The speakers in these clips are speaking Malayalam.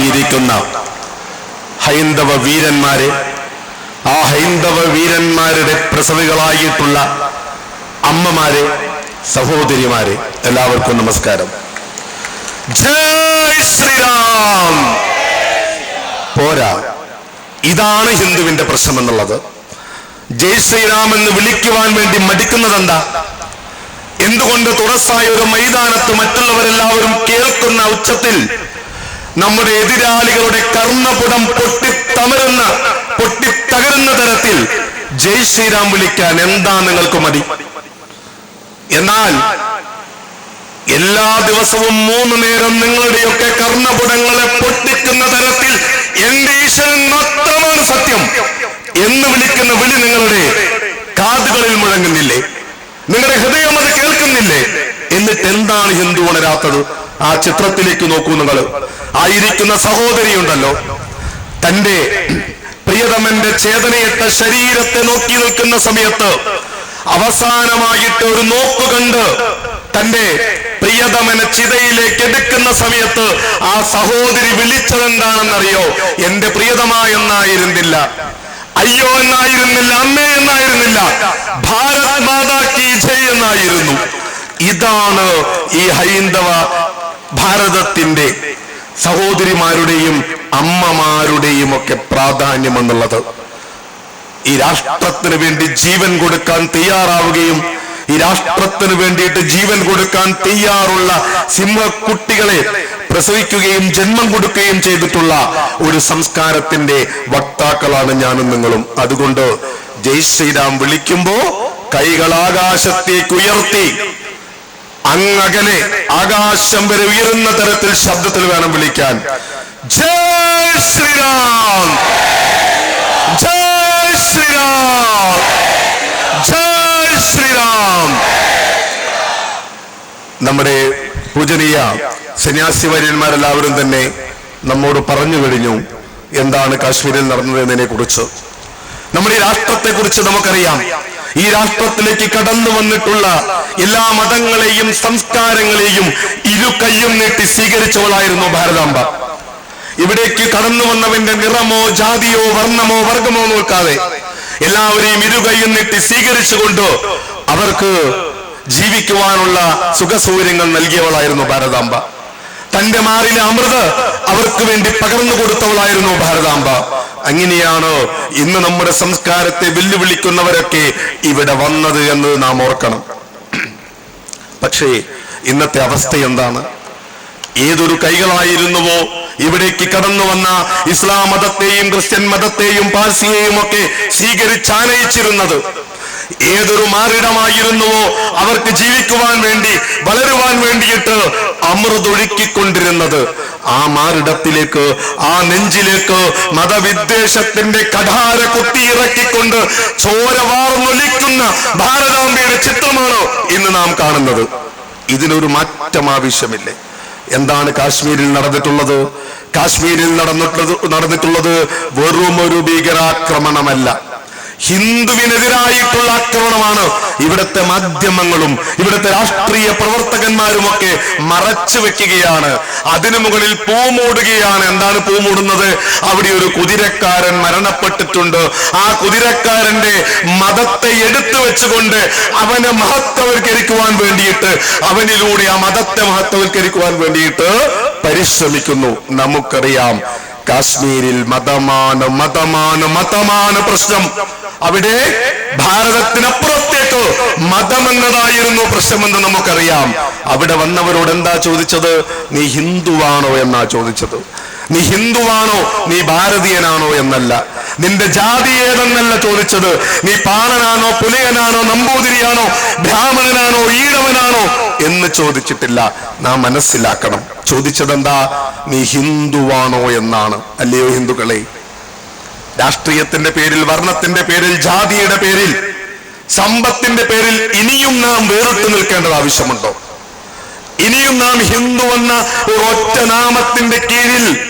പ്രസവികളായിരിക്കുന്ന ഹൈന്ദവ വീരന്മാരെ ആ ഹൈന്ദവ വീരന്മാരുടെ പ്രസവികളായിട്ടുള്ള അമ്മമാരെ സഹോദരിമാരെ എല്ലാവർക്കും നമസ്കാരം. ജയ് ശ്രീരാം! പോരാ. ഇതാണ് ഹിന്ദുവിന്റെ പ്രശ്നം എന്നുള്ളത് ജയ് ശ്രീരാം എന്ന് വിളിക്കുവാൻ വേണ്ടി മടിക്കുന്നത് എന്താ എന്തുകൊണ്ട് തുറസായ ഒരു മൈതാനത്ത് മറ്റുള്ളവരെല്ലാവരും കേൾക്കുന്ന ഉച്ചത്തിൽ നമ്മുടെ എതിരാളികളുടെ കർണപുടം പൊട്ടിത്തമരുന്ന പൊട്ടിത്തകരുന്ന തരത്തിൽ ജയ് ശ്രീരാം വിളിക്കാൻ എന്താ നിങ്ങൾക്ക് മതി എന്നാൽ എല്ലാ ദിവസവും മൂന്ന് നേരം നിങ്ങളുടെയൊക്കെ കർണപുടങ്ങളെ പൊട്ടിക്കുന്ന തരത്തിൽ എന്റെ ഈശ്വരൻ മാത്രമാണ് സത്യം എന്ന് വിളിക്കുന്ന വിളി നിങ്ങളുടെ കാതുകളിൽ മുഴങ്ങുന്നില്ലേ? നിങ്ങളുടെ ഹൃദയം അത് കേൾക്കുന്നില്ലേ? എന്നിട്ട് എന്താണ് ഹിന്ദു ഉണരാത്തത്? ആ ചിത്രത്തിലേക്ക് നോക്കൂ നിങ്ങൾ. ആയിരിക്കുന്ന സഹോദരിയുണ്ടല്ലോ. തന്റെ പ്രിയതമന്റെ ചേതനയിട്ട ശരീരത്തെ നോക്കി നിൽക്കുന്ന സമയത്ത് അവസാനമായിട്ട് ഒരു നോക്ക് കണ്ട് തന്റെ പ്രിയതമനെ ചിതയിലേക്ക് എടുക്കുന്ന സമയത്ത് ആ സഹോദരി വിളിച്ചതെന്താണെന്നറിയോ എന്റെ പ്രിയതമ എന്നായിരുന്നില്ല. അയ്യോ എന്നായിരുന്നില്ല. അമ്മേ എന്നായിരുന്നില്ല. ഭാരത് മാതാ കി ജയ് എന്നായിരുന്നു. ഇതാണ് ഈ ഹൈന്ദവ ഭാരതത്തിന്റെ സഹോദരിമാരുടെയും അമ്മമാരുടെയും ഒക്കെ പ്രാധാന്യം എന്നുള്ളത് ഈ രാഷ്ട്രത്തിന് വേണ്ടി ജീവൻ കൊടുക്കാൻ തയ്യാറാവുകയും ഈ രാഷ്ട്രത്തിന് വേണ്ടിയിട്ട് ജീവൻ കൊടുക്കാൻ തയ്യാറുള്ള സിംഹക്കുട്ടികളെ പ്രസവിക്കുകയും ജന്മം കൊടുക്കുകയും ചെയ്തിട്ടുള്ള ഒരു സംസ്കാരത്തിന്റെ വക്താക്കളാണ് ഞാനും നിങ്ങളും. അതുകൊണ്ട് ജയ് ശ്രീരാം വിളിക്കുമ്പോ കൈകൾ ആകാശത്തേക്ക് ഉയർത്തി. അങ്ങകലെ ആകാശം വരെ ഉയരുന്ന തരത്തിൽ ശബ്ദത്തിൽ വേണം വിളിക്കാൻ. ജയ് ശ്രീരാം. ജയ് ശ്രീരാം. ജയ് ശ്രീരാം. നമ്മുടെ പൂജനീയ സന്യാസി വര്യന്മാരെല്ലാവരും തന്നെ നമ്മോട് പറഞ്ഞു കഴിഞ്ഞു എന്താണ് കാശ്മീരിൽ നടന്നതെന്നതിനെ കുറിച്ച് നമ്മുടെ രാഷ്ട്രത്തെ കുറിച്ച് നമുക്കറിയാം. ഈ രാഷ്ട്രത്തിലേക്ക് കടന്നു വന്നിട്ടുള്ള എല്ലാ മതങ്ങളെയും സംസ്കാരങ്ങളെയും ഇരു കയ്യും നീട്ടി സ്വീകരിച്ചവളായിരുന്നു ഭാരതാംബ. ഇവിടേക്ക് കടന്നു വന്നവന്റെ നിറമോ ജാതിയോ വർണമോ വർഗമോ നോക്കാതെ എല്ലാവരെയും ഇരുകൈയും നീട്ടി സ്വീകരിച്ചുകൊണ്ട് അവർക്ക് ജീവിക്കുവാനുള്ള സുഖസൗകര്യങ്ങൾ നൽകിയവളായിരുന്നു ഭാരതാംബ. തന്റെ മാറിലെ അമൃത് അവർക്ക് വേണ്ടി പകർന്നു കൊടുത്തവളായിരുന്നു ഭാരതാംബ. അങ്ങനെയാണ് ഇന്ന് നമ്മുടെ സംസ്കാരത്തെ വെല്ലുവിളിക്കുന്നവരൊക്കെ ഇവിടെ വന്നത് എന്ന് നാം ഓർക്കണം. പക്ഷേ ഇന്നത്തെ അവസ്ഥ എന്താണ്? ഏതൊരു കൈകളായിരുന്നുവോ ഇവിടേക്ക് കടന്നു വന്ന ഇസ്ലാം മതത്തെയും ക്രിസ്ത്യൻ മതത്തെയും പാഴ്സിയെയും ഒക്കെ സ്വീകരിച്ചാനയിച്ചിരുന്നത് ഏതൊരു മാറിടമായിരുന്നുവോ അവർക്ക് ജീവിക്കുവാൻ വേണ്ടി വളരുവാൻ വേണ്ടിയിട്ട് അമൃതൊഴുക്കിക്കൊണ്ടിരുന്നത്. ആ മാറിടത്തിലേക്ക് ആ നെഞ്ചിലേക്ക് മതവിദ്വേഷത്തിന്റെ കഠാര കുത്തിയിറക്കിക്കൊണ്ട് ചോരവാർന്നൊലിക്കുന്ന ഭാരതാംബയുടെ ചിത്രമാണ് ഇന്ന് നാം കാണുന്നത്. ഇതിനൊരു മാറ്റം ആവശ്യമില്ലേ എന്താണ് കാശ്മീരിൽ നടന്നിട്ടുള്ളത്? കാശ്മീരിൽ നടന്നിട്ടുള്ളത് നടന്നിട്ടുള്ളത് വെറും ഒരു ഭീകരാക്രമണമല്ല. ഹിന്ദുവിനെതിരായിട്ടുള്ള ആക്രമണമാണ് ഇവിടുത്തെ മാധ്യമങ്ങളും ഇവിടുത്തെ രാഷ്ട്രീയ പ്രവർത്തകന്മാരും ഒക്കെ മറച്ചു വെക്കുകയാണ്. അതിനു മുകളിൽ പൂമൂടുകയാണ് എന്താണ് പൂമൂടുന്നത് അവിടെ ഒരു കുതിരക്കാരൻ മരണപ്പെട്ടിട്ടുണ്ട്. ആ കുതിരക്കാരന്റെ മതത്തെ എടുത്തു വെച്ചുകൊണ്ട് അവനെ മഹത്വവൽക്കരിക്കുവാൻ വേണ്ടിയിട്ട് അവനിലൂടെ ആ മതത്തെ മഹത്വവൽക്കരിക്കുവാൻ വേണ്ടിയിട്ട് പരിശ്രമിക്കുന്നു. നമുക്കറിയാം കാശ്മീരിൽ മതമാണ് മതമാണ് മതമാണ് പ്രശ്നം. അവിടെ ഭാരതത്തിനപ്പുറത്തേക്ക് മതം എന്നതായിരുന്നു പ്രശ്നമെന്ന് നമുക്കറിയാം. അവിടെ വന്നവരോട് എന്താ ചോദിച്ചത്? നീ ഹിന്ദുവാണോ? എന്നാ ചോദിച്ചത്. നീ ഹിന്ദുവാണോ? നീ ഭാരതീയനാണോ? എന്നല്ല. നിന്റെ ജാതി ഏതെന്നല്ല ചോദിച്ചത്. നീ പാണനാണോ പുലയനാണോ നമ്പൂതിരിയാണോ ബ്രാഹ്മണനാണോ ഈഴവനാണോ എന്ന് ചോദിച്ചിട്ടില്ല. നാം മനസ്സിലാക്കണം. ചോദിച്ചതെന്താ? നീ ഹിന്ദുവാണോ എന്നാണ്. അല്ലയോ ഹിന്ദുക്കളെ? രാഷ്ട്രീയത്തിന്റെ പേരിൽ വർണത്തിന്റെ പേരിൽ ജാതിയുടെ പേരിൽ സമ്പത്തിന്റെ പേരിൽ ഇനിയും നാം വേറിട്ട് നിൽക്കേണ്ടത് ആവശ്യമുണ്ടോ? ഇനിയും നാം ഹിന്ദു എന്ന ഒറ്റ നാമത്തിന്റെ കീഴിൽ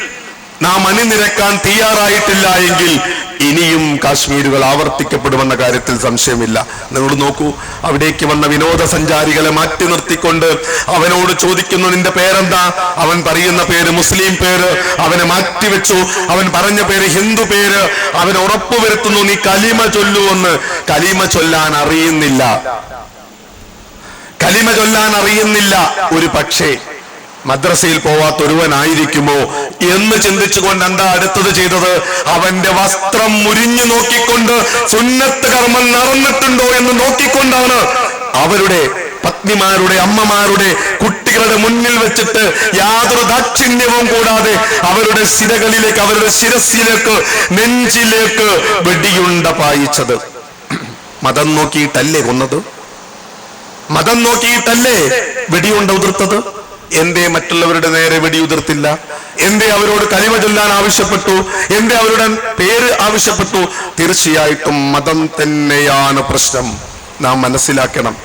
നാം അണിനിരക്കാൻ തയ്യാറായിട്ടില്ല എങ്കിൽ ഇനിയും കാശ്മീരുകൾ ആവർത്തിക്കപ്പെടുമെന്ന കാര്യത്തിൽ സംശയമില്ല. നിങ്ങൾ നോക്കൂ അവിടേക്ക് വന്ന വിനോദസഞ്ചാരികളെ മാറ്റി നിർത്തിക്കൊണ്ട് അവനോട് ചോദിക്കുന്നു നിന്റെ പേരെന്താ? അവൻ പറയുന്ന പേര് മുസ്ലിം പേര് അവനെ മാറ്റിവെച്ചു. അവൻ പറഞ്ഞ പേര് ഹിന്ദു പേര്. അവൻ ഉറപ്പുവരുത്തുന്നു നീ കലിമ ചൊല്ലുവെന്ന് കലിമ ചൊല്ലാൻ അറിയുന്നില്ല. കലിമ ചൊല്ലാൻ അറിയുന്നില്ല ഒരു പക്ഷേ. മദ്രസയിൽ പോവാത്ത ഒരുവനായിരിക്കുമോ എന്ന് ചിന്തിച്ചുകൊണ്ട് എന്താ അടുത്തത് ചെയ്തത്? അവന്റെ വസ്ത്രം മുരിഞ്ഞു നോക്കിക്കൊണ്ട് സുന്നത്ത് കർമ്മം നടന്നിട്ടുണ്ടോ എന്ന് നോക്കിക്കൊണ്ടാണ് അവരുടെ പത്നിമാരുടെ അമ്മമാരുടെ കുട്ടികളുടെ മുന്നിൽ വെച്ചിട്ട് യാതൊരു ദാക്ഷിണ്യവും കൂടാതെ അവരുടെ ശിരകളിലേക്ക് അവരുടെ ശിരസിലേക്ക് നെഞ്ചിലേക്ക് വെടിയുണ്ട പായിച്ചത്. മതം നോക്കിയിട്ടല്ലേ കൊന്നത്? മതം നോക്കിയിട്ടല്ലേ വെടിയുണ്ട ഉതിർത്തത്? എന്തേ മറ്റുള്ളവരുടെ നേരെ വെടിയുതിർത്തില്ല? എന്തേ അവരോട് കലിമ ചൊല്ലാൻ ആവശ്യപ്പെട്ടു? എന്തേ അവരുടെ പേര് ആവശ്യപ്പെട്ടു? തീർച്ചയായിട്ടും മതം തന്നെയാണ് പ്രശ്നം. നാം മനസ്സിലാക്കണം.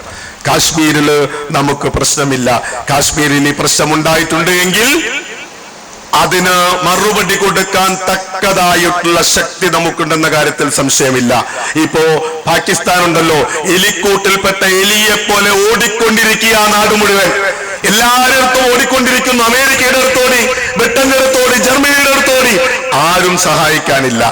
കാശ്മീരിൽ നമുക്ക് പ്രശ്നമില്ല. കാശ്മീരിൽ ഈ പ്രശ്നം ഉണ്ടായിട്ടുണ്ട് എങ്കിൽ അതിന് മറുപടി കൊടുക്കാൻ തക്കതായിട്ടുള്ള ശക്തി നമുക്കുണ്ടെന്ന കാര്യത്തിൽ സംശയമില്ല. ഇപ്പോ പാകിസ്ഥാൻ ഉണ്ടല്ലോ എലിക്കൂട്ടിൽപ്പെട്ട എലിയെ പോലെ ഓടിക്കൊണ്ടിരിക്കുക നാട് മുഴുവൻ. എല്ലാവരുടെ ഓടിക്കൊണ്ടിരിക്കുന്നു. അമേരിക്കയുടെ അടുത്തോടി ബ്രിട്ടന്റെ അടുത്തോടി ജർമ്മനിയുടെ അടുത്തോടി ആരും സഹായിക്കാനില്ല.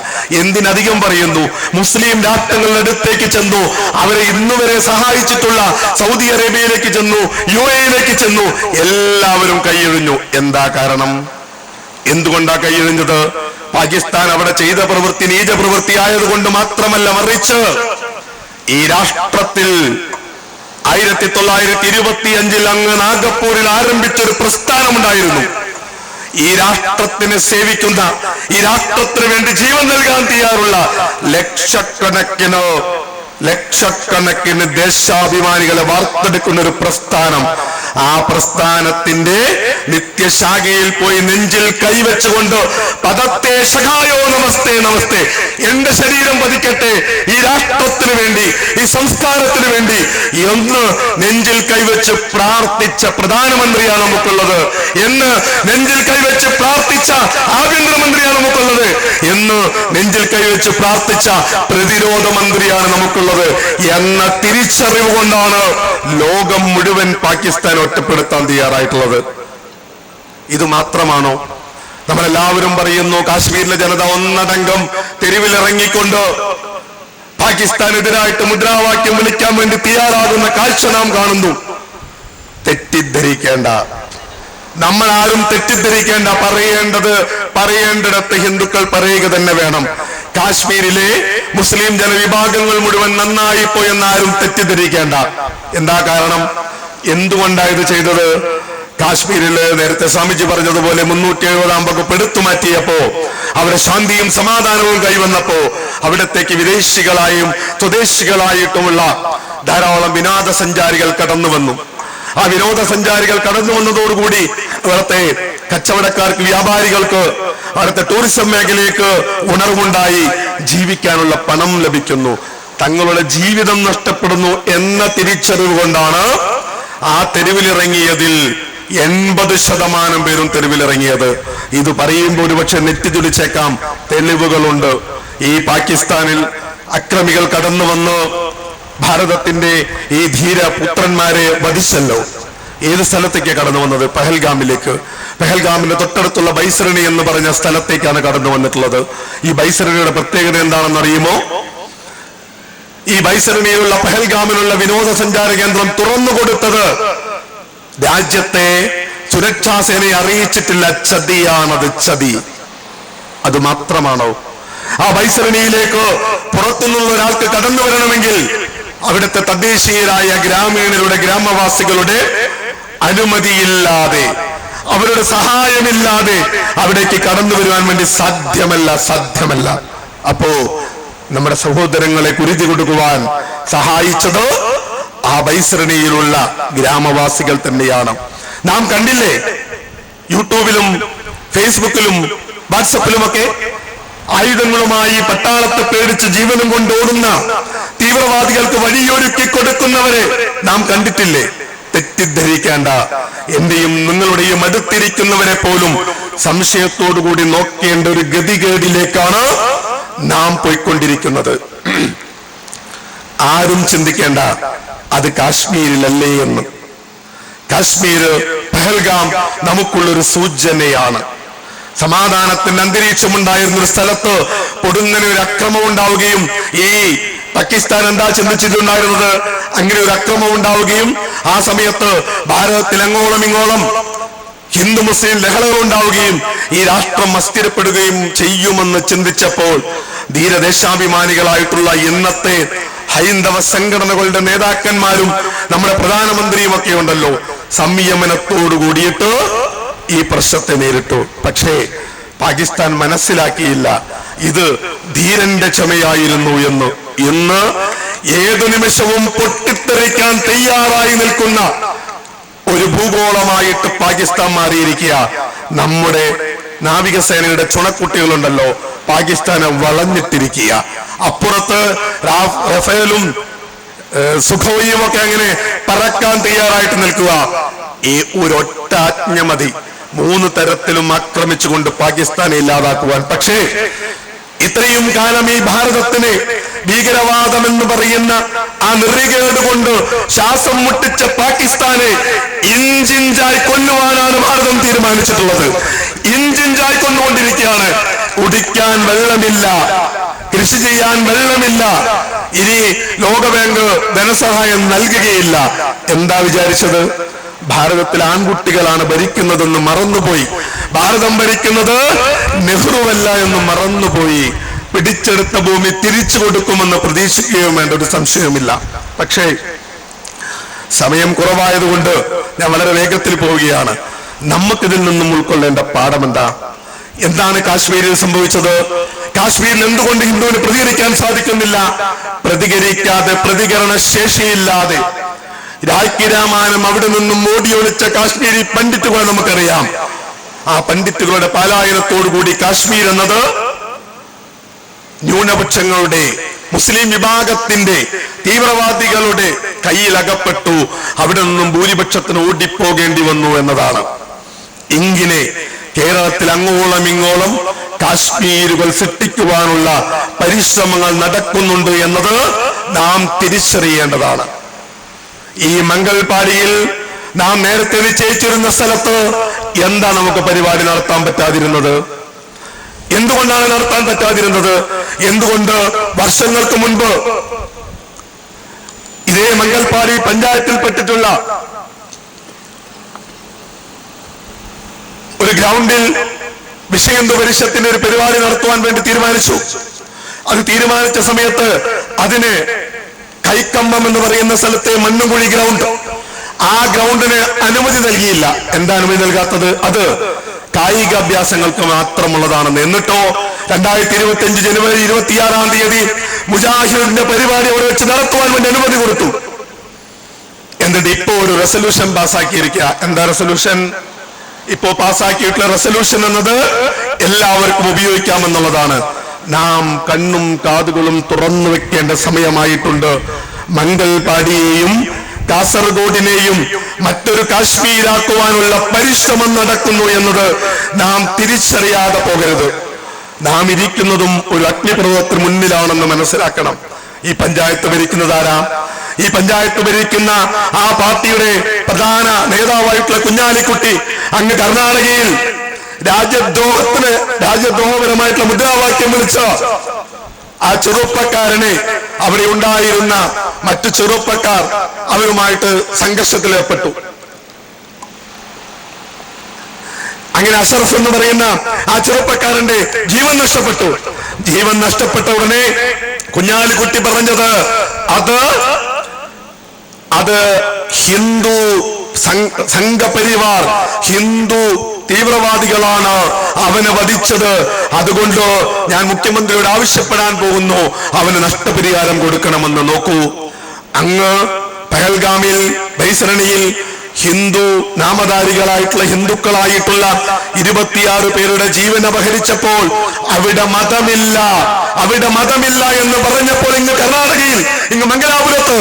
എന്തിനധികം പറയുന്നു? മുസ്ലിം രാഷ്ട്രങ്ങളുടെ അടുത്തേക്ക് ചെന്നു. അവരെ ഇന്നുവരെ സഹായിച്ചിട്ടുള്ള സൗദി അറേബ്യയിലേക്ക് ചെന്നു യു എയിലേക്ക് ചെന്നു. എല്ലാവരും കൈയൊഴിഞ്ഞു. എന്താ കാരണം? എന്തുകൊണ്ടാ കൈയൊഴിഞ്ഞത്? പാകിസ്ഥാൻ അവിടെ ചെയ്ത പ്രവൃത്തി നീച പ്രവൃത്തി ആയതുകൊണ്ട് മാത്രമല്ല മറിച്ച് ഈ രാഷ്ട്രത്തിൽ ആയിരത്തി തൊള്ളായിരത്തി ഇരുപത്തി അഞ്ചിൽ അങ്ങ് നാഗപ്പൂരിൽ ആരംഭിച്ചൊരു പ്രസ്ഥാനമുണ്ടായിരുന്നു. ഈ രാഷ്ട്രത്തിനെ സേവിക്കുന്ന ഈ രാഷ്ട്രത്തിന് വേണ്ടി ജീവൻ നൽകാൻ തയ്യാറുള്ള ലക്ഷക്കണക്കിന് ലക്ഷക്കണക്കിന് ദേശാഭിമാനികളെ വാർത്തെടുക്കുന്ന ഒരു പ്രസ്ഥാനം. ആ പ്രസ്ഥാനത്തിന്റെ നിത്യശാഖയിൽ പോയി നെഞ്ചിൽ കൈവച്ചുകൊണ്ട് പദത്തെ സഹായോ നമസ്തേ നമസ്തേ. എന്റെ ശരീരം പതിക്കട്ടെ. ഈ രാഷ്ട്രത്തിന് വേണ്ടി ഈ സംസ്കാരത്തിന് വേണ്ടി എന്ന് നെഞ്ചിൽ കൈവച്ച് പ്രാർത്ഥിച്ച പ്രധാനമന്ത്രിയാണ് നമുക്കുള്ളത്. എന്ന് നെഞ്ചിൽ കൈവച്ച് പ്രാർത്ഥിച്ച ആഭ്യന്തരമന്ത്രിയാണ് നമുക്കുള്ളത്. എന്ന് നെഞ്ചിൽ കൈവച്ച് പ്രാർത്ഥിച്ച പ്രതിരോധ മന്ത്രിയാണ് നമുക്കുള്ളത്. എന്ന തിരിച്ചറിവ് കൊണ്ടാണ് ലോകം മുഴുവൻ പാകിസ്ഥാൻ ഒറ്റപ്പെടുത്താൻ തയ്യാറായിട്ടുള്ളത്. ഇത് മാത്രമാണോ? നമ്മളെല്ലാവരും പറയുന്നു കാശ്മീരിലെ ജനത ഒന്നടങ്കം തെരുവിലിറങ്ങിക്കൊണ്ട് പാകിസ്ഥാനെതിരായിട്ട് മുദ്രാവാക്യം വിളിക്കാൻ വേണ്ടി തയ്യാറാകുന്ന കാഴ്ച നാം കാണുന്നു. തെറ്റിദ്ധരിക്കേണ്ട. നമ്മൾ ആരും തെറ്റിദ്ധരിക്കേണ്ട പറയേണ്ടത് പറയേണ്ടിടത്ത് ഹിന്ദുക്കൾ പറയുക തന്നെ വേണം. കാശ്മീരിലെ മുസ്ലിം ജനവിഭാഗങ്ങൾ മുഴുവൻ നന്നായി പോയെന്നാരും തെറ്റിദ്ധരിക്കേണ്ട. എന്താ കാരണം? എന്തുകൊണ്ടാണ് ഇത് ചെയ്തത്? കാശ്മീരിൽ നേരത്തെ സ്വാമിജി പറഞ്ഞതുപോലെ മുന്നൂറ്റി എഴുപതാം വകുപ്പ് എടുത്തു മാറ്റിയപ്പോ അവിടെ ശാന്തിയും സമാധാനവും കൈവന്നപ്പോ അവിടത്തേക്ക് വിദേശികളായും സ്വദേശികളായിട്ടുമുള്ള ധാരാളം വിനോദസഞ്ചാരികൾ കടന്നു വന്നു ആ വിനോദസഞ്ചാരികൾ കടന്നു വന്നതോടുകൂടി അവിടുത്തെ കച്ചവടക്കാർക്ക് വ്യാപാരികൾക്ക് അവിടുത്തെ ടൂറിസം മേഖലയ്ക്ക് ഉണർവുണ്ടായി. ജീവിക്കാനുള്ള പണം ലഭിക്കുന്നു. തങ്ങളുടെ ജീവിതം നഷ്ടപ്പെടുന്നു എന്ന തിരിച്ചറിവ് കൊണ്ടാണ് ആ തെരുവിലിറങ്ങിയതിൽ എൺപത് ശതമാനം പേരും തെരുവിലിറങ്ങിയത്. ഇത് പറയുമ്പോൾ ഒരുപക്ഷെ നെറ്റിതുടിച്ചേക്കാം. തെളിവുകളുണ്ട്. ഈ പാകിസ്ഥാനിൽ അക്രമികൾ കടന്നു വന്ന് ഭാരതത്തിന്റെ ഈ ധീര പുത്രന്മാരെ വധിച്ചല്ലോ. ഏത് സ്ഥലത്തേക്കാണ് കടന്നു വന്നത്? പഹൽഗാമിലേക്ക്. പെഹൽഗാമിന്റെ തൊട്ടടുത്തുള്ള ബൈസരണി എന്ന് പറഞ്ഞ സ്ഥലത്തേക്കാണ് കടന്നു വന്നിട്ടുള്ളത്. ഈ ബൈസരണിയുടെ പ്രത്യേകത എന്താണെന്ന് അറിയുമോ? ഈ ബൈസരണിയിലുള്ള പെഹൽഗാമിലുള്ള വിനോദസഞ്ചാര കേന്ദ്രം തുറന്നു കൊടുത്തത് രാജ്യത്തെ സുരക്ഷാ സേനയെ അറിയിച്ചിട്ടില്ല ചതിയാണത് ചതി. അത് മാത്രമാണോ? ആ ബൈസരണിയിലേക്ക് പുറത്തുനിന്നുള്ള ഒരാൾക്ക് കടന്നു വരണമെങ്കിൽ അവിടുത്തെ തദ്ദേശീയരായ ഗ്രാമീണരുടെ ഗ്രാമവാസികളുടെ അനുമതിയില്ലാതെ അവരുടെ സഹായമില്ലാതെ അവിടേക്ക് കടന്നു വരുവാൻ വേണ്ടി സാധ്യമല്ല സാധ്യമല്ല. അപ്പോ നമ്മുടെ സഹോദരങ്ങളെ കുരുതി കൊടുക്കുവാൻ സഹായിച്ചത് ആ ബൈസരണിയിലുള്ള ഗ്രാമവാസികൾ തന്നെയാണ്. നാം കണ്ടില്ലേ? യൂട്യൂബിലും ഫേസ്ബുക്കിലും വാട്സപ്പിലുമൊക്കെ ആയുധങ്ങളുമായി പട്ടാളത്തെ പേടിച്ച് ജീവനും കൊണ്ടോടുന്ന തീവ്രവാദികൾക്ക് വഴിയൊരുക്കി കൊടുക്കുന്നവരെ നാം കണ്ടിട്ടില്ലേ? തെറ്റിദ്ധരിക്കേണ്ട. എന്റെയും നിങ്ങളുടെയും അടുത്തിരിക്കുന്നവരെ പോലും സംശയത്തോടുകൂടി നോക്കേണ്ട ഒരു ഗതികേടിലേക്കാണ് നാം പോയിക്കൊണ്ടിരിക്കുന്നത്. ആരും ചിന്തിക്കേണ്ട. അത് കാശ്മീരിലല്ലേ എന്ന്. കാശ്മീർ പഹൽഗാം നമുക്കുള്ളൊരു സൂചനയാണ്. സമാധാനത്തിന്റെ അന്തരീക്ഷമുണ്ടായിരുന്ന ഒരു സ്ഥലത്ത് പൊടുന്നനെ ഒരു അക്രമം ഉണ്ടാവുകയും ഈ പാകിസ്ഥാൻ എന്താ ചിന്തിച്ചിട്ടുണ്ടായിരുന്നത്? അങ്ങനെ ഒരു അക്രമം ഉണ്ടാവുകയും ആ സമയത്ത് ഭാരതത്തിൽ അങ്ങോളം ഇങ്ങോളം ഹിന്ദു മുസ്ലിം ലഹളകൾ ഉണ്ടാവുകയും ഈ രാഷ്ട്രം അസ്ഥിരപ്പെടുകയും ചെയ്യുമെന്ന് ചിന്തിച്ചപ്പോൾ ധീരദേശാഭിമാനികളായിട്ടുള്ള ഇന്നത്തെ ഹൈന്ദവ സംഘടനകളുടെ നേതാക്കന്മാരും നമ്മുടെ പ്രധാനമന്ത്രിയും ഒക്കെ ഉണ്ടല്ലോ. സംയമനത്തോടു കൂടിയിട്ട് ഈ പ്രശ്നത്തെ നേരിട്ടു. പക്ഷേ പാകിസ്ഥാൻ മനസ്സിലാക്കിയില്ല. ഇത് ധീരന്റെ ക്ഷമയായിരുന്നു എന്ന്. ഇന്ന് ഏതു നിമിഷവും പൊട്ടിത്തെറിക്കാൻ തയ്യാറായി നിൽക്കുന്ന ഒരു ഭൂഗോളമായിട്ട് പാകിസ്ഥാൻ മാറിയിരിക്കുക. നമ്മുടെ നാവികസേനയുടെ ചുണക്കുട്ടികളുണ്ടല്ലോ പാകിസ്ഥാനെ വളഞ്ഞിട്ടിരിക്കുക. അപ്പുറത്ത് റാഫ് റഫേലും സുഖോയും ഒക്കെ അങ്ങനെ പറക്കാൻ തയ്യാറായിട്ട് നിൽക്കുക. ഈ ഒരൊറ്റ ആജ്ഞ മതി. മൂന്ന് തരത്തിലും ആക്രമിച്ചുകൊണ്ട് പാകിസ്ഥാനെ ഇല്ലാതാക്കുവാൻ. പക്ഷേ ഇത്രയും കാലം ഈ ഭാരതത്തിന് ഭീകരവാദം എന്ന് പറയുന്ന ആ നിറികേട് കൊണ്ട് ശ്വാസം മുട്ടിച്ച പാകിസ്ഥാനെ ഇഞ്ചിഞ്ചായി കൊല്ലുവാനാണ് ഭാരതം തീരുമാനിച്ചിട്ടുള്ളത്. ഇഞ്ചിഞ്ചായി കൊന്നുകൊണ്ടിരിക്കുകയാണ്. കുടിക്കാൻ വെള്ളമില്ല കൃഷി ചെയ്യാൻ വെള്ളമില്ല ഇനി ലോകബാങ്ക് ധനസഹായം നൽകുകയില്ല. എന്താ വിചാരിച്ചത്? ഭാരതത്തിൽ ആൺകുട്ടികളാണ് ഭരിക്കുന്നതെന്ന് മറന്നുപോയി. ഭാരതം ഭരിക്കുന്നത് നെഹ്റുവല്ല എന്ന് മറന്നുപോയി. പിടിച്ചെടുത്ത ഭൂമി തിരിച്ചു കൊടുക്കുമെന്ന് പ്രതീക്ഷിക്കുകയും വേണ്ട ഒരു സംശയവുമില്ല. പക്ഷേ സമയം കുറവായതുകൊണ്ട് ഞാൻ വളരെ വേഗത്തിൽ പോവുകയാണ്. നമുക്കിതിൽ നിന്നും ഉൾക്കൊള്ളേണ്ട പാഠം എന്താ എന്താണ് കാശ്മീരിൽ സംഭവിച്ചത്? കാശ്മീരിൽ എന്തുകൊണ്ട് ഹിന്ദുവിന് പ്രതികരിക്കാൻ സാധിക്കുന്നില്ല? പ്രതികരിക്കാതെ പ്രതികരണ ശേഷിയില്ലാതെ രാജ്ഞി രാമായണം അവിടെ നിന്നും ഓടിയൊളിച്ച കാശ്മീരി പണ്ഡിറ്റുകൾ നമുക്കറിയാം. ആ പണ്ഡിറ്റുകളുടെ പാലായനത്തോടുകൂടി കാശ്മീർ എന്നത് ന്യൂനപക്ഷങ്ങളുടെ മുസ്ലിം വിഭാഗത്തിന്റെ തീവ്രവാദികളുടെ കയ്യിൽ അകപ്പെട്ടു അവിടെ നിന്നും ഭൂരിപക്ഷത്തിന് ഓടിപ്പോകേണ്ടി വന്നു എന്നതാണ്. ഇങ്ങനെ കേരളത്തിൽ അങ്ങോളം ഇങ്ങോളം കാശ്മീരുകൾ സൃഷ്ടിക്കുവാനുള്ള പരിശ്രമങ്ങൾ നടക്കുന്നുണ്ട് എന്നത് നാം തിരിച്ചറിയേണ്ടതാണ്. ഈ മംഗൾപാടിയിൽ നാം നേരത്തെ നിശ്ചയിച്ചിരുന്ന സ്ഥലത്ത് എന്താ നമുക്ക് പരിപാടി നടത്താൻ പറ്റാതിരുന്നത്? എന്തുകൊണ്ടാണ് നടത്താൻ പറ്റാതിരുന്നത്? എന്തുകൊണ്ട് വർഷങ്ങൾക്ക് മുൻപ് ഇതേ മംഗൽപാടി പഞ്ചായത്തിൽപ്പെട്ടിട്ടുള്ള ഒരു ഗ്രൗണ്ടിൽ വിഷയന്തു പരിഷത്തിന്റെ ഒരു പരിപാടി നടത്തുവാൻ വേണ്ടി തീരുമാനിച്ചു. അത് തീരുമാനിച്ച സമയത്ത് അതിന് കൈക്കമ്പം എന്ന് പറയുന്ന സ്ഥലത്തെ മണ്ണുകുഴി ഗ്രൗണ്ട് ആ ഗ്രൗണ്ടിന് അനുമതി നൽകിയില്ല. എന്താ അനുമതി നൽകാത്തത്? അത് കായിക അഭ്യാസങ്ങൾക്ക് മാത്രമുള്ളതാണെന്ന്. എന്നിട്ടോ രണ്ടായിരത്തി ഇരുപത്തി അഞ്ച് ജനുവരി ഇരുപത്തിയാറാം തീയതി മുജാഹിദിന്റെ പരിപാടി അവിടെ വെച്ച് നടത്തുവാൻ വേണ്ടി അനുമതി കൊടുത്തു. എന്നിട്ട് ഇപ്പോ ഒരു റെസൊല്യൂഷൻ പാസ്സാക്കിയിരിക്കുക. എന്താ റെസൊല്യൂഷൻ ഇപ്പോ പാസ്സാക്കിയിട്ടുള്ള റെസൊല്യൂഷൻ എന്നത് എല്ലാവർക്കും ഉപയോഗിക്കാമെന്നുള്ളതാണ്. നാം കണ്ണും കാതുകളും തുറന്നു വെക്കേണ്ട സമയമായിട്ടുണ്ട്. മംഗൽപാടിയെയും കാസർഗോഡിനെയും മറ്റൊരു കാശ്മീരാക്കുവാനുള്ള പരിശ്രമം നടക്കുന്നു എന്നത് നാം തിരിച്ചറിയാതെ പോകരുത്. നാം ഇരിക്കുന്നതും ഒരു അഗ്നിപർവതത്തിന് മുന്നിലാണെന്ന് മനസ്സിലാക്കണം. ഈ പഞ്ചായത്ത് ഭരിക്കുന്നത് ആരാ? ഈ പഞ്ചായത്ത് ഭരിക്കുന്ന ആ പാർട്ടിയുടെ പ്രധാന നേതാവായിട്ടുള്ള കുഞ്ഞാലിക്കുട്ടി അങ്ങ് കർണാടകയിൽ രാജ്യദ്രോഹത്തിന് രാജ്യദ്രോഹപരമായിട്ടുള്ള മുദ്രാവാക്യം വിളിച്ച ആ ചെറുപ്പക്കാരനെ അവിടെ ഉണ്ടായിരുന്ന മറ്റു ചെറുപ്പക്കാർ അവരുമായിട്ട് സംഘർഷത്തിലേർപ്പെട്ടു അങ്ങനെ അഷറഫ് എന്ന് പറയുന്ന ആ ചെറുപ്പക്കാരന്റെ ജീവൻ നഷ്ടപ്പെട്ടു. ജീവൻ നഷ്ടപ്പെട്ട ഉടനെ കുഞ്ഞാലിക്കുട്ടി പറഞ്ഞത് അത് അത് ഹിന്ദു സംഘപരിവാർ ഹിന്ദു തീവ്രവാദികളാണ് അവനെ വധിച്ചത്. അതുകൊണ്ട് ഞാൻ മുഖ്യമന്ത്രിയോട് ആവശ്യപ്പെടാൻ പോകുന്നു. അവന് നഷ്ടപരിഹാരം കൊടുക്കണമെന്ന് നോക്കൂ. അങ്ങ് പഹൽഗാമിൽ ബൈസരണിയിൽ ഹിന്ദു നാമധാരികളായിട്ടുള്ള ഹിന്ദുക്കളായിട്ടുള്ള ഇരുപത്തിയാറ് പേരുടെ ജീവൻ അപഹരിച്ചപ്പോൾ അവിടെ മതമില്ല. അവിടെ മതമില്ല എന്ന് പറഞ്ഞപ്പോൾ ഇങ്ങ് കർണാടകയിൽ ഇങ്ങ് മംഗലാപുരത്ത്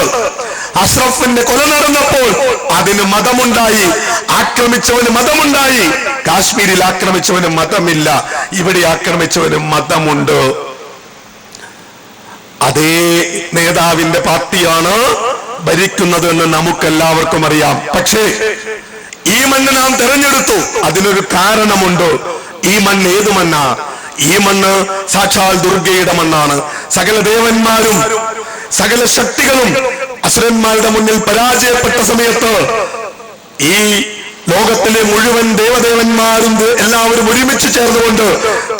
അഷ്റഫിന്റെ കൊല നടന്നപ്പോൾ അതിന് മതമുണ്ടായി. ആക്രമിച്ചവന് മതമുണ്ടായി. കാശ്മീരിൽ ആക്രമിച്ചവന് മതമില്ല. ഇവിടെ ആക്രമിച്ചവന് മതമുണ്ട്. അതേ നേതാവിന്റെ പാർട്ടിയാണ് ഭരിക്കുന്നത് എന്ന് നമുക്കെല്ലാവർക്കും അറിയാം. പക്ഷേ ഈ മണ്ണ് നാം തെരഞ്ഞെടുത്തു. അതിനൊരു കാരണമുണ്ട്. ഈ മണ്ണ് ഏത് മണ്ണാ? ഈ മണ്ണ് സാക്ഷാൽ ദുർഗയുടെ മണ്ണാണ്. സകല ദേവന്മാരും സകല ശക്തികളും അസുരന്മാരുടെ മുന്നിൽ പരാജയപ്പെട്ട സമയത്ത് ഈ ലോകത്തിലെ മുഴുവൻ ദേവദേവന്മാരും എല്ലാവരും ഒരുമിച്ച് ചേർന്നുകൊണ്ട്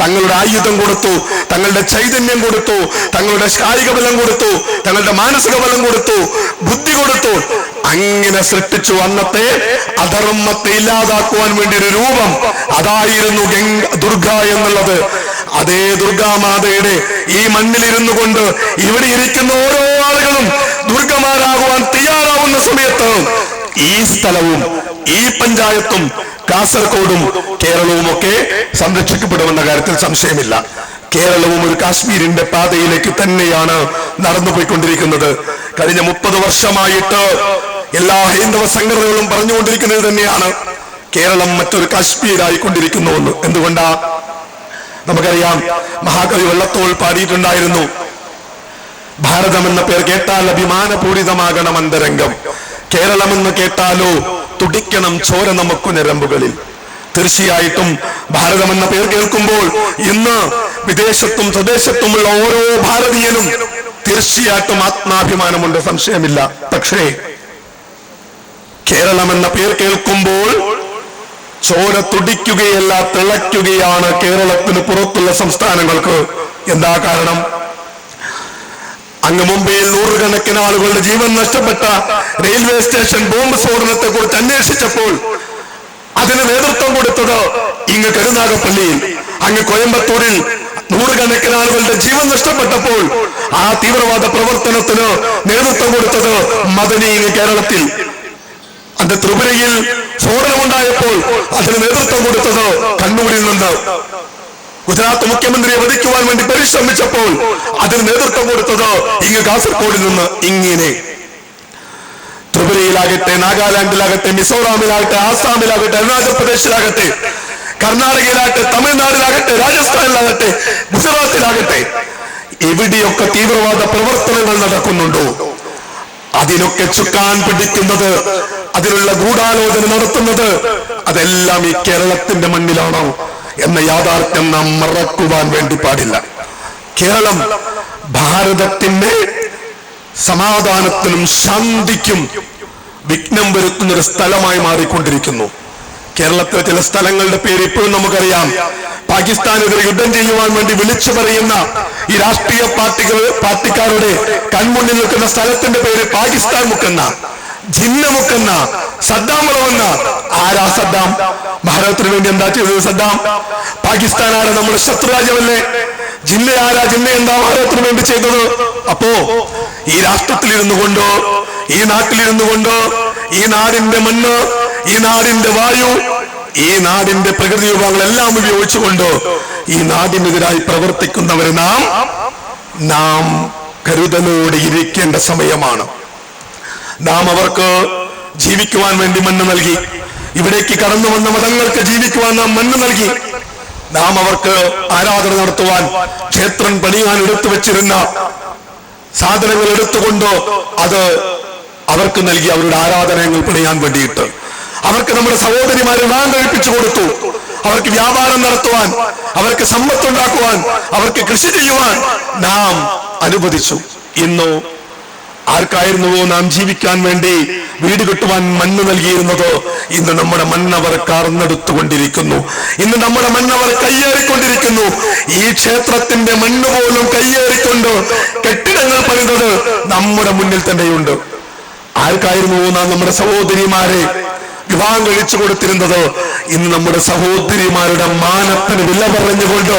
തങ്ങളുടെ ആയുധം കൊടുത്തു തങ്ങളുടെ ചൈതന്യം കൊടുത്തു തങ്ങളുടെ കായിക ബലം കൊടുത്തു തങ്ങളുടെ മാനസിക ബലം കൊടുത്തു ബുദ്ധി കൊടുത്തു. അങ്ങനെ സൃഷ്ടിച്ചു അന്നത്തെ അധർമ്മത്തെ ഇല്ലാതാക്കുവാൻ വേണ്ടി ഒരു രൂപം അതായിരുന്നു ദുർഗ എന്നുള്ളത്. അതേ ദുർഗാമാതയുടെ ഈ മണ്ണിലിരുന്നു കൊണ്ട് ഇവിടെ ഇരിക്കുന്ന ഓരോ ആളുകളും ദുർഗമാരാകുവാൻ തയ്യാറാവുന്ന സമയത്ത് ഈ സ്ഥലവും ഈ പഞ്ചായത്തും കാസർഗോഡും കേരളവും ഒക്കെ സംരക്ഷിക്കപ്പെടുമെന്ന കാര്യത്തിൽ സംശയമില്ല. കേരളവും ഒരു കാശ്മീരിന്റെ പാതയിലേക്ക് തന്നെയാണ് നടന്നുപോയിക്കൊണ്ടിരിക്കുന്നത്. കഴിഞ്ഞ മുപ്പത് വർഷമായിട്ട് എല്ലാ ഹൈന്ദവ സംഘടനകളും പറഞ്ഞുകൊണ്ടിരിക്കുന്നത് തന്നെയാണ് കേരളം മറ്റൊരു കാശ്മീരായിക്കൊണ്ടിരിക്കുന്നു എന്ന്. എന്തുകൊണ്ടാ? നമുക്കറിയാം മഹാകവി വെള്ളത്തോൾ പാടിയിട്ടുണ്ടായിരുന്നു. ഭാരതം എന്ന പേർ കേട്ടാൽ അഭിമാനപൂരിതമാകണം അന്തരംഗം. കേരളം എന്ന് കേട്ടാലോ തുടിക്കണം ചോര നമുക്ക് ഞരമ്പുകളിൽ. തീർച്ചയായിട്ടും ഭാരതം എന്ന പേർ കേൾക്കുമ്പോൾ ഇന്ന് വിദേശത്തും സ്വദേശത്തുമുള്ള ഓരോ ഭാരതീയനും തീർച്ചയായിട്ടും ആത്മാഭിമാനമുണ്ട് സംശയമില്ല. പക്ഷേ കേരളം എന്ന പേർ കേൾക്കുമ്പോൾ ചോര തുടിക്കുകയല്ല തിളയ്ക്കുകയാണ് കേരളത്തിന് പുറത്തുള്ള സംസ്ഥാനങ്ങൾക്ക്. എന്താ കാരണം? അങ്ങ് മുംബൈയിൽ നൂറുകണക്കിന് ആളുകളുടെ ജീവൻ നഷ്ടപ്പെട്ട റെയിൽവേ സ്റ്റേഷൻ ബോംബ് സ്ഫോടനത്തെ കുറിച്ച് അന്വേഷിച്ചപ്പോൾ അതിന് നേതൃത്വം കൊടുത്തത് ഇങ്ങ് കരുനാഗപ്പള്ളിയിൽ അങ്ങ് കോയമ്പത്തൂരിൽ നൂറുകണക്കിന് ആളുകളുടെ ജീവൻ നഷ്ടപ്പെട്ടപ്പോൾ ആ തീവ്രവാദ പ്രവർത്തനത്തിന് നേതൃത്വം കൊടുത്തത് മദനി കേരളത്തിൽ. അത് ത്രിപുരയിൽ സ്ഫോടനമുണ്ടായപ്പോൾ അതിന് നേതൃത്വം കൊടുത്തത് കണ്ണൂരിൽ നിന്ന്. ഗുജറാത്ത് മുഖ്യമന്ത്രിയെ വധിക്കുവാൻ വേണ്ടി പരിശ്രമിച്ചപ്പോൾ അതിന് നേതൃത്വം കൊടുത്തത് ഇങ്ങ് കാസർഗോഡിൽ നിന്ന് ഇങ്ങനെ. ത്രിപുരയിലാകട്ടെ നാഗാലാൻഡിലാകട്ടെ മിസോറാമിലാകട്ടെ ആസാമിലാകട്ടെ അരുണാചൽ പ്രദേശിലാകട്ടെ കർണാടകയിലാകട്ടെ തമിഴ്നാടിലാകട്ടെ രാജസ്ഥാനിലാകട്ടെ ഗുജറാത്തിലാകട്ടെ എവിടെയൊക്കെ തീവ്രവാദ പ്രവർത്തനങ്ങൾ നടക്കുന്നുണ്ടോ അതിനൊക്കെ ചുക്കാൻ പിടിക്കുന്നത് അതിനുള്ള ഗൂഢാലോചന നടത്തുന്നത് അതെല്ലാം ഈ കേരളത്തിന്റെ മണ്ണിലാണോ? എന്ന യാഥാർത്ഥ്യം നാം മറക്കുവാൻ വേണ്ടി പാടില്ല. കേരളം ഭാരതത്തിന്റെ സമാധാനത്തിനും ശാന്തിക്കും വിഘ്നം വരുത്തുന്ന ഒരു സ്ഥലമായി മാറിക്കൊണ്ടിരിക്കുന്നു. കേരളത്തിലെ ചില സ്ഥലങ്ങളുടെ പേര് ഇപ്പോഴും നമുക്കറിയാം. പാകിസ്ഥാനെതിരെ യുദ്ധം ചെയ്യുവാൻ വേണ്ടി വിളിച്ചു പറയുന്ന ഈ രാഷ്ട്രീയ പാർട്ടികൾ പാർട്ടിക്കാരുടെ കൺമുന്നിൽ നിൽക്കുന്ന സ്ഥലത്തിന്റെ പേര് പാകിസ്ഥാൻ മുക്കെന്ന. ജിന്ന മുക്കെന്ന സദ്ദാം വളവെന്ന ആരാ സദ്ദാം? ഭാരതത്തിന് വേണ്ടി എന്താ ചെയ്തത് സദ്ദാം? പാകിസ്ഥാൻ ആരാ നമ്മുടെ ശത്രുരാജ്യമല്ലേ? ജിന്ന ആരാ ജിന്ന എന്താ ഭാരതത്തിന് വേണ്ടി ചെയ്തത്? അപ്പോ ഈ രാഷ്ട്രത്തിലിരുന്നു കൊണ്ടോ ഈ നാട്ടിലിരുന്നു കൊണ്ടോ ഈ നാടിന്റെ മണ്ണ് ഈ നാടിന്റെ വായു ഈ നാടിന്റെ പ്രകൃതി വിഭവങ്ങളെല്ലാം ഉപയോഗിച്ചുകൊണ്ട് ഈ നാടിനെതിരായി പ്രവർത്തിക്കുന്നവരെ നാം നാം കരുതലോടെ ഇരിക്കേണ്ട സമയമാണ്. നാം അവർക്ക് ജീവിക്കുവാൻ വേണ്ടി മണ്ണ് നൽകി. ഇവിടേക്ക് കടന്നു വന്ന മതങ്ങൾക്ക് ജീവിക്കുവാൻ നാം മണ്ണ് നൽകി. നാം അവർക്ക് ആരാധന നടത്തുവാൻ ക്ഷേത്രം പണിയാൻ എടുത്തു വെച്ചിരുന്ന സാധനങ്ങൾ എടുത്തുകൊണ്ട് അത് അവർക്ക് നൽകി അവരുടെ ആരാധനകൾ പണിയാൻ വേണ്ടിയിട്ട്. അവർക്ക് നമ്മുടെ സഹോദരിമാരെ വിവാഹം കഴിപ്പിച്ചു കൊടുത്തു. അവർക്ക് വ്യാപാരം നടത്തുവാൻ അവർക്ക് സമ്പത്തുണ്ടാക്കുവാൻ അവർക്ക് കൃഷി ചെയ്യുവാൻ നാം അനുവദിച്ചു. ഇന്നോ ആർക്കായിരുന്നുവോ നാം ജീവിക്കാൻ വേണ്ടി വീട് കെട്ടുവാൻ മണ്ണ് നൽകിയിരുന്നത്? ഇന്ന് നമ്മുടെ മണ്ണവർ കാർന്നെടുത്തുകൊണ്ടിരിക്കുന്നു. ഇന്ന് നമ്മുടെ മണ്ണവർ കയ്യേറിക്കൊണ്ടിരിക്കുന്നു. ഈ ക്ഷേത്രത്തിന്റെ മണ്ണ് പോലും കയ്യേറിക്കൊണ്ട് കെട്ടിടങ്ങൾ പണിതത് നമ്മുടെ മുന്നിൽ തന്നെയുണ്ട്. ആർക്കായിരുന്നുവോ നാം നമ്മുടെ സഹോദരിമാരെ വിവാഹം കഴിച്ചു കൊടുത്തിരുന്നത്? ഇന്ന് നമ്മുടെ സഹോദരിമാരുടെ മാനത്തിന് വില പറഞ്ഞുകൊണ്ട്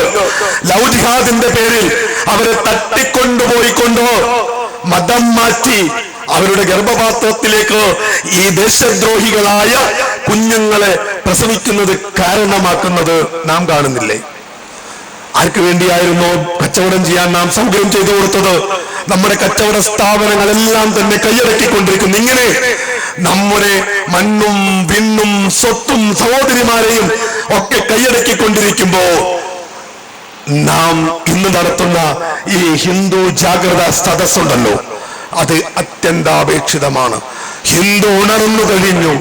ലൗജിഹാദിന്റെ പേരിൽ അവരെ തട്ടിക്കൊണ്ടുപോയിക്കൊണ്ടോ? മതം മാറ്റി അവരുടെ ഗർഭപാത്രത്തിലേക്ക് ഈ ദേശദ്രോഹികളായ കുഞ്ഞുങ്ങളെ പ്രസവിക്കുന്നത് കാരണമാക്കുന്നത് നാം കാണുന്നില്ലേ? ആർക്ക് വേണ്ടിയായിരുന്നു കച്ചവടം ചെയ്യാൻ നാം സൗകര്യം ചെയ്തു കൊടുത്തത്? നമ്മുടെ കച്ചവട സ്ഥാപനങ്ങളെല്ലാം തന്നെ കൈയടക്കിക്കൊണ്ടിരിക്കുന്നു. ഇങ്ങനെ നമ്മുടെ മണ്ണും വിണ്ണും സ്വത്തും സഹോദരിമാരെയും ഒക്കെ കൈയടക്കിക്കൊണ്ടിരിക്കുമ്പോ നാം ഇന്ന് നടത്തുന്ന ഈ ഹിന്ദു ജാഗ്രത സദസ്സുണ്ടല്ലോ. അത് അത്യന്താപേക്ഷിതമാണ്. ഹിന്ദു ഉണർന്നു കഴിഞ്ഞു.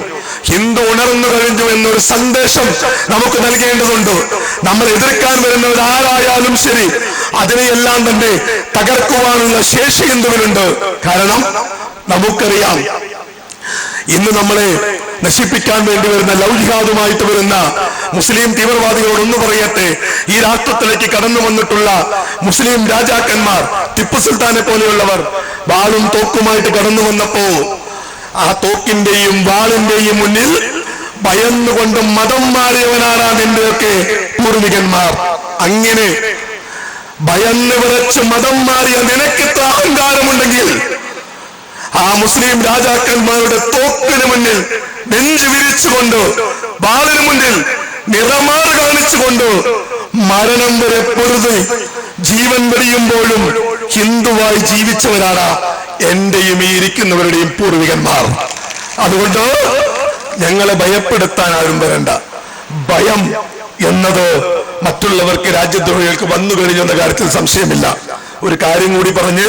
ഹിന്ദു ഉണർന്നു കഴിഞ്ഞു എന്നൊരു സന്ദേശം നമുക്ക് നൽകേണ്ടതുണ്ട്. നമ്മൾ എതിർക്കാൻ വരുന്നവർ ആരായാലും ശരി അതിനെയെല്ലാം തന്നെ തകർക്കുവാനുള്ള ശേഷി ഹിന്ദുവിനുണ്ട്. കാരണം നമുക്കറിയാം ഇന്ന് നമ്മളെ നശിപ്പിക്കാൻ വേണ്ടി വരുന്ന ലൗകികാതുമായിട്ട് വരുന്ന മുസ്ലിം തീവ്രവാദികളോട് ഒന്ന് പറയട്ടെ. ഈ രാഷ്ട്രത്തിലേക്ക് കടന്നു വന്നിട്ടുള്ള മുസ്ലിം രാജാക്കന്മാർ ടിപ്പു സുൽത്താനെ പോലെയുള്ളവർ വാളും തോക്കുമായിട്ട് കടന്നു വന്നപ്പോ ആ തോക്കിന്റെയും വാളിന്റെയും മുന്നിൽ ഭയന്നുകൊണ്ട് മതം മാറിയവനാണ് അതിന്റെയൊക്കെ പൂർവികന്മാർ. അങ്ങനെ ഭയന്ന് വിറച്ച് മതം മാറിയ നിനക്കിത്ര അഹങ്കാരമുണ്ടെങ്കിൽ ആ മുസ്ലിം രാജാക്കന്മാരുടെ തോക്കിന് മുന്നിൽ നെഞ്ചു വിരിച്ചുകൊണ്ട് ബാലിന് മുന്നിൽ നിറമാറ് കാണിച്ചുകൊണ്ട് മരണം വരെ പൊറുത് ജീവൻ വെടിയുമ്പോഴും ഹിന്ദുവായി ജീവിച്ചവരാണ് എന്റെയും ഈ ഇരിക്കുന്നവരുടെയും പൂർവികന്മാർ. അതുകൊണ്ട് ഞങ്ങളെ ഭയപ്പെടുത്താൻ ആരും വരണ്ട. ഭയം എന്നത് മറ്റുള്ളവർക്ക് രാജ്യദ്രോഹികൾക്ക് വന്നു കഴിഞ്ഞു എന്ന കാര്യത്തിൽ സംശയമില്ല. ഒരു കാര്യം കൂടി പറഞ്ഞ്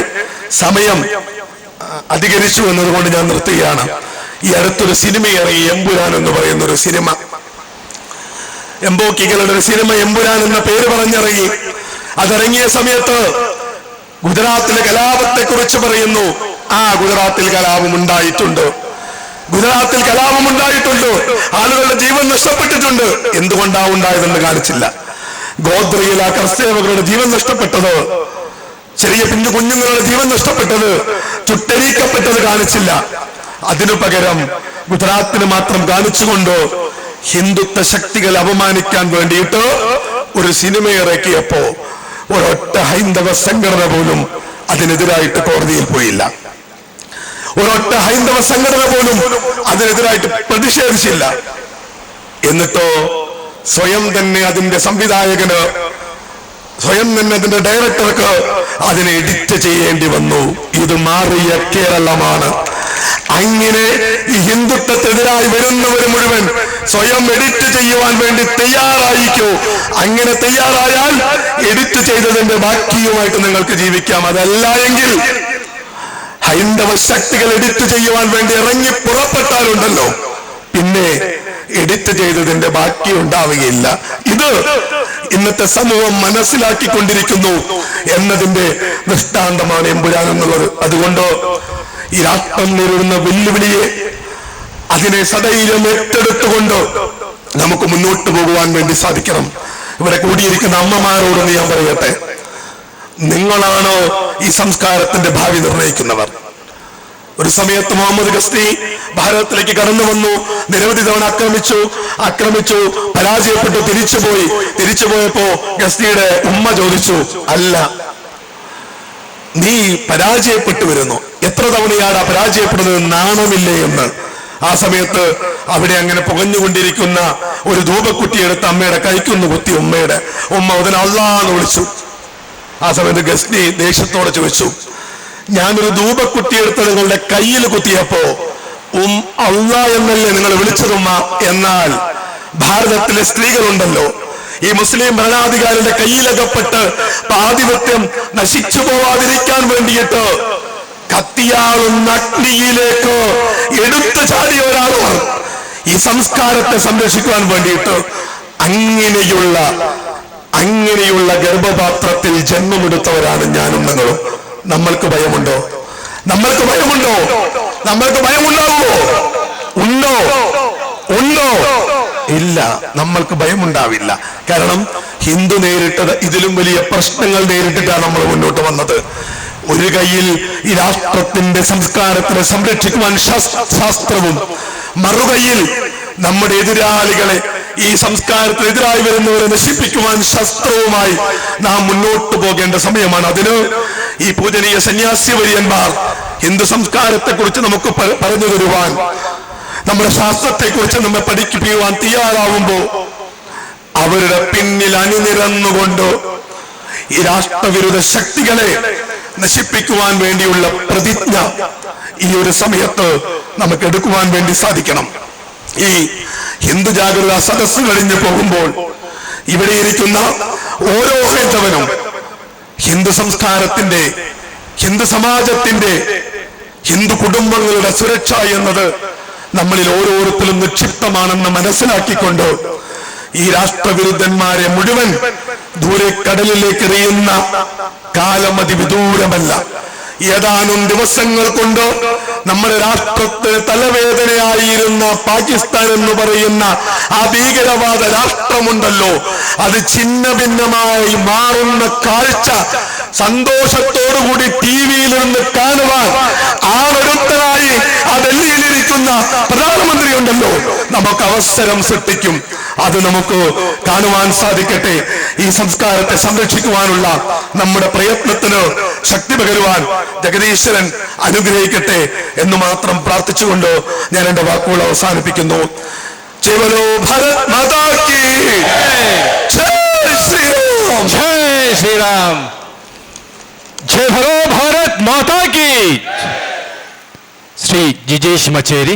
സമയം അധികരിച്ചു എന്നതുകൊണ്ട് ഞാൻ നിർത്തുകയാണ്. ഈ അടുത്തൊരു സിനിമ ഇറങ്ങി എമ്പുരാൻ എന്ന് പറയുന്ന ഒരു സിനിമ. എംബോക്കികളുടെ ഒരു സിനിമ എമ്പുരാൻ എന്ന പേര് പറഞ്ഞിറങ്ങി അതിറങ്ങിയ സമയത്ത് ഗുജറാത്തിലെ കലാപത്തെ കുറിച്ച് പറയുന്നു. ആ ഗുജറാത്തിൽ കലാപം ഉണ്ടായിട്ടുണ്ട് ഗുജറാത്തിൽ കലാപം ഉണ്ടായിട്ടുണ്ട് ആളുകളുടെ ജീവൻ നഷ്ടപ്പെട്ടിട്ടുണ്ട്. എന്തുകൊണ്ടാ ഉണ്ടായതെന്ന് കാണിച്ചില്ല. ഗോദ്രയിൽ ആ കർഷകരുടെ ജീവൻ നഷ്ടപ്പെട്ടത് ചെറിയ പിഞ്ചു കുഞ്ഞുങ്ങളുടെ ജീവൻ നഷ്ടപ്പെട്ടത് ചുട്ടരിക്കപ്പെട്ടത് കാണിച്ചില്ല. അതിനു പകരം ഗുജറാത്തിന് മാത്രം കാണിച്ചുകൊണ്ട് ഹിന്ദുത്വ ശക്തികളെ അപമാനിക്കാൻ വേണ്ടിയിട്ട് ഒരു സിനിമ ഇറക്കിയപ്പോ ഒരൊറ്റ ഹൈന്ദവ സംഘടന പോലും അതിനെതിരായിട്ട് കോടതിയിൽ പോയില്ല. ഒരൊറ്റ ഹൈന്ദവ സംഘടന പോലും അതിനെതിരായിട്ട് പ്രതിഷേധിച്ചില്ല. എന്നിട്ടോ സ്വയം തന്നെ അതിന്റെ സംവിധായകന് സ്വയം തന്നെ അതിന്റെ ഡയറക്ടർക്ക് അതിനെ എഡിറ്റ് ചെയ്യേണ്ടി വന്നു. ഇത് മാറിയ കേരളമാണ്. അങ്ങനെ ഈ ഹിന്ദുത്വത്തിനെതിരായി വരുന്നവർ മുഴുവൻ സ്വയം എഡിറ്റ് ചെയ്യുവാൻ വേണ്ടി തയ്യാറായിക്കോ അങ്ങനെ തയ്യാറായാൽ എഡിറ്റ് ചെയ്തതിന്റെ ബാക്കിയുമായിട്ട് നിങ്ങൾക്ക് ജീവിക്കാം. അതല്ല എങ്കിൽ ഹൈന്ദവ ശക്തികൾ എഡിറ്റ് ചെയ്യുവാൻ വേണ്ടി ഇറങ്ങി പുറപ്പെട്ടാലുണ്ടല്ലോ. പിന്നെ എഡിറ്റ് ചെയ്തതിന്റെ ബാക്കി ഉണ്ടാവുകയില്ല. ഇത് ഇന്നത്തെ സമൂഹം മനസ്സിലാക്കിക്കൊണ്ടിരിക്കുന്നു എന്നതിന്റെ ദൃഷ്ടാന്തമാണ് എമ്പുരാൻ എന്നുള്ളത്. അതുകൊണ്ടോ ഈ രാഷ്ട്രം നേരിടുന്ന വെല്ലുവിളിയെ അതിനെ സദൈര്യം ഏറ്റെടുത്തുകൊണ്ട് നമുക്ക് മുന്നോട്ട് പോകുവാൻ വേണ്ടി സാധിക്കണം. ഇവിടെ കൂടിയിരിക്കുന്ന അമ്മമാരോട് ഞാൻ പറയട്ടെ. നിങ്ങളാണ് ഈ സംസ്കാരത്തിന്റെ ഭാവി നിർണയിക്കുന്നവർ ഒരു സമയത്ത് മുഹമ്മദ് ഗസ്തി ഭാരതത്തിലേക്ക് കടന്നു വന്നു. നിരവധി തവണ ആക്രമിച്ചു ആക്രമിച്ചു പരാജയപ്പെട്ടു തിരിച്ചുപോയി. തിരിച്ചുപോയപ്പോ ഗസ്തിയുടെ ഉമ്മ ചോദിച്ചു അല്ല നീ പരാജയപ്പെട്ടു വരുന്നു. എത്ര തവണയാണ് ആ പരാജയപ്പെടുന്നത്? നാണമില്ലേ എന്ന്? ആ സമയത്ത് അവിടെ അങ്ങനെ പുകഞ്ഞുകൊണ്ടിരിക്കുന്ന ഒരു ധൂപക്കുട്ടി അമ്മയുടെ കൈക്കൊന്ന് കുത്തി ഉമ്മയുടെ. ഉമ്മ ഉടനെ അള്ളാന്ന് വിളിച്ചു. ആ സമയത്ത് ഗസ്നി ദേഷ്യത്തോടെ ചോദിച്ചു ഞാനൊരു ധൂപക്കുട്ടി എടുത്ത് നിങ്ങളുടെ കയ്യിൽ കുത്തിയപ്പോ ഉം അള്ള എന്നല്ലേ നിങ്ങൾ വിളിച്ചതുമ്മ എന്നാൽ ഭാരതത്തിലെ സ്ത്രീകളുണ്ടല്ലോ. ഈ മുസ്ലിം ഭരണാധികാരിയുടെ കയ്യിലകപ്പെട്ട് ആധിപത്യം നശിച്ചു പോവാതിരിക്കാൻ വേണ്ടിയിട്ട് കത്തിയാളുന്ന അഗ്നിയിലേക്ക് എടുത്തു ചാടിയ ഒരാളാണ് ഈ സംസ്കാരത്തെ സംരക്ഷിക്കുവാൻ വേണ്ടിയിട്ട് അങ്ങനെയുള്ള അങ്ങനെയുള്ള ഗർഭപാത്രത്തിൽ ജന്മമെടുത്തവരാണ് ഞാനും നിങ്ങളും. നമ്മൾക്ക് ഭയമുണ്ടോ? നമ്മൾക്ക് ഭയമുണ്ടോ? നമ്മൾക്ക് ഭയമുണ്ടാവുമോ? ഉണ്ടോ? ഉണ്ടോ? ഇല്ല നമ്മൾക്ക് ഭയമുണ്ടാവില്ല. കാരണം ഹിന്ദു നേരിട്ടത് ഇതിലും വലിയ പ്രശ്നങ്ങൾ നേരിട്ടിട്ടാണ് നമ്മൾ മുന്നോട്ട് വന്നത്. ഒരു കയ്യിൽ ഈ രാഷ്ട്രത്തിന്റെ സംസ്കാരത്തിനെ സംരക്ഷിക്കുവാൻ ശാസ്ത്രവും. മറുകയിൽ നമ്മുടെ എതിരാളികളെ ഈ സംസ്കാരത്തിന് എതിരായി വരുന്നവരെ നശിപ്പിക്കുവാൻ ശസ്ത്രവുമായി നാം മുന്നോട്ട് പോകേണ്ട സമയമാണ്. അതിന് ഈ പൂജനീയ സന്യാസി വര്യന്മാർ ഹിന്ദു സംസ്കാരത്തെ കുറിച്ച് നമുക്ക് പറഞ്ഞു തരുവാൻ നമ്മുടെ ശാസ്ത്രത്തെ കുറിച്ച് നമ്മെ പഠിപ്പിക്കുവാൻ തയ്യാറാവുമ്പോ അവരുടെ പിന്നിൽ അണിനിരന്നുകൊണ്ട് ഈ രാഷ്ട്രവിരുദ്ധ ശക്തികളെ നശിപ്പിക്കുവാൻ വേണ്ടിയുള്ള പ്രതിജ്ഞ ഈ ഒരു സമയത്ത് നമുക്ക് എടുക്കുവാൻ വേണ്ടി സാധിക്കണം. ഈ ഹിന്ദു ജാഗ്രത സദസ്സ് കഴിഞ്ഞു പോകുമ്പോൾ ഇവിടെ ഇരിക്കുന്ന ഓരോ ഹൈന്ദവനും ഹിന്ദു സംസ്കാരത്തിന്റെ ഹിന്ദു സമാജത്തിന്റെ ഹിന്ദു കുടുംബങ്ങളുടെ സുരക്ഷ എന്നത് നമ്മളിൽ ഓരോരുത്തരും നിക്ഷിപ്തമാണെന്ന് മനസ്സിലാക്കിക്കൊണ്ട് ഈ രാഷ്ട്രവിരുദ്ധന്മാരെ മുഴുവൻ ദൂരെ കടലിലേക്ക് എറിയുന്ന കാലം അതിവിദൂരമല്ല. ഏതാനും ദിവസങ്ങൾ കൊണ്ട് നമ്മുടെ രാഷ്ട്രത്തിന് തലവേദനയായിരുന്ന പാകിസ്ഥാൻ എന്ന് പറയുന്ന ആ ഭീകരവാദ രാഷ്ട്രമുണ്ടല്ലോ. അത് ഛിന്ന ഭിന്നമായി മാറുന്ന കാഴ്ച സന്തോഷത്തോടുകൂടി ടി വിയിൽ നിന്ന് കാണുവാൻ ആളൊരുത്തനായി ആ നയിക്കുന്ന പ്രധാനമന്ത്രി ഉണ്ടല്ലോ നമുക്ക് അവസരം സൃഷ്ടിക്കും. അത് നമുക്ക് കാണുവാൻ സാധിക്കട്ടെ. ഈ സംസ്കാരത്തെ സംരക്ഷിക്കുവാനുള്ള നമ്മുടെ പ്രയത്നത്തിന് ശക്തി പകരുവാൻ ജഗദീശ്വരൻ അനുഗ്രഹിക്കട്ടെ എന്ന് മാത്രം പ്രാർത്ഥിച്ചുകൊണ്ട് ഞാൻ എന്റെ വാക്കുകൾ അവസാനിപ്പിക്കുന്നു. ചെവലോ ഭരത് മാതാ ശ്രീറാം ജയ് ശ്രീറാം ജയ് ഭരോ ഭാരത് മാതാ കി. ஸ்ரீ ஜிஜேஷ் மச்சேரி.